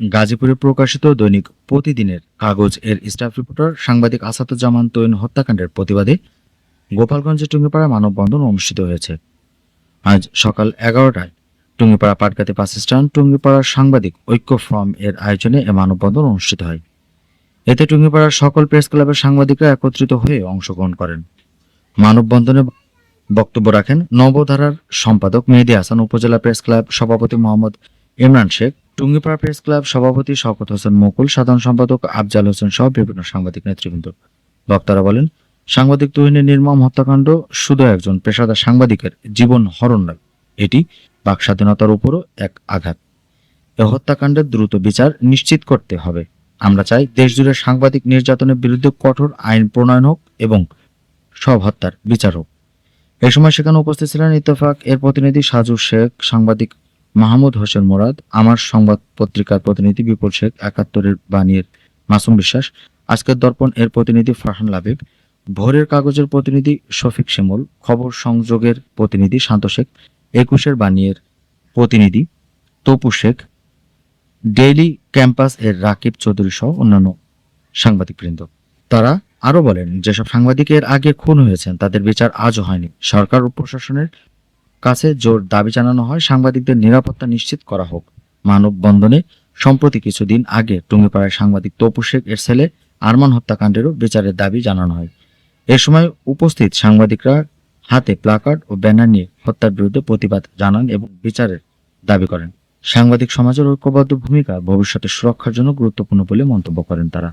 গাজীপুরে প্রকাশিত দৈনিক প্রতিদিনের কাগজ এর স্টাফ রিপোর্টার সাংবাদিক আসাদুজ্জামান তৈন হত্যাকাণ্ডের প্রতিবাদে গোপালগঞ্জের টুঙ্গিপাড়া মানববন্ধন অনুষ্ঠিত হয়েছে। আজ সকাল এগারোটায় টুঙ্গিপাড়া পাটকাতে বাস স্ট্যান্ড, টুঙ্গিপাড়ার সাংবাদিক ঐক্য ফ্রম এর আয়োজনে এ মানববন্ধন অনুষ্ঠিত হয়। এতে টুঙ্গিপাড়ার সকল প্রেস ক্লাবের সাংবাদিকরা একত্রিত হয়ে অংশগ্রহণ করেন। মানববন্ধনে বক্তব্য রাখেন নবধারার সম্পাদক মেহেদি হাসান, উপজেলা প্রেস ক্লাব সভাপতি মোহাম্মদ ইমরান শেখ টুঙ্গিপাড়া প্রেস ক্লাব সভাপতি শওকত হোসেন মুকুল, সাধারণ সম্পাদক আফজাল হোসেন সহ বিভিন্ন সাংবাদিক নেতৃবৃন্দ। বক্তারা বলেন, সাংবাদিক তুহিনের নির্মম হত্যাকাণ্ড শুধু একজন পেশাদার সাংবাদিকের জীবন হরণ নয়, এটি বাক স্বাধীনতার উপরও এক আঘাত। এ হত্যাকাণ্ডের দ্রুত বিচার নিশ্চিত করতে হবে। আমরা চাই দেশজুড়ে সাংবাদিক নির্যাতনের বিরুদ্ধে কঠোর আইন প্রণয়ন হোক এবং সব হত্যার বিচার হোক। এ সময় সেখানে উপস্থিত ছিলেন ইত্তেফাক এর প্রতিনিধি সাজু শেখ, সাংবাদিক মাহমুদ হোসেন মোরাদ, আমার সংবাদ পত্রিকার প্রতিনিধি বিপুল শেখ, একাত্তরের বাণীর মাসুম বিশ্বাস, আজকের দর্পণ এর প্রতিনিধি ফারহান লাবিব, ভোরের কাগজের প্রতিনিধি শফিক শিমুল, খবর সংযোগের প্রতিনিধি শান্ত শেখ, একুশের বাণীর প্রতিনিধি তপু শেখ, ডেইলি ক্যাম্পাস এর রাকিব চৌধুরী সহ অন্যান্য সাংবাদিকবৃন্দ। তারা আরও বলেন, যেসব সাংবাদিকের আগে খুন হয়েছেন, তাদের বিচার আজও হয়নি। সরকার ও প্রশাসনের কাছে জোর দাবি জানানো হয়, সাংবাদিকদের নিরাপত্তা নিশ্চিত করা হোক। মানববন্ধনে, সম্প্রতি কিছুদিন আগে টুঙ্গিপাড়ায় সাংবাদিক তপু শেখ এর ছেলে আরমান হত্যাকাণ্ডেরও বিচারের দাবি জানানো হয়। এ সময় উপস্থিত সাংবাদিকরা হাতে প্লাকার্ড ও ব্যানার নিয়ে হত্যার বিরুদ্ধে প্রতিবাদ জানান এবং বিচারের দাবি করেন। সাংবাদিক সমাজের ঐক্যবদ্ধ ভূমিকা ভবিষ্যতের সুরক্ষার জন্য গুরুত্বপূর্ণ বলে মন্তব্য করেন তারা।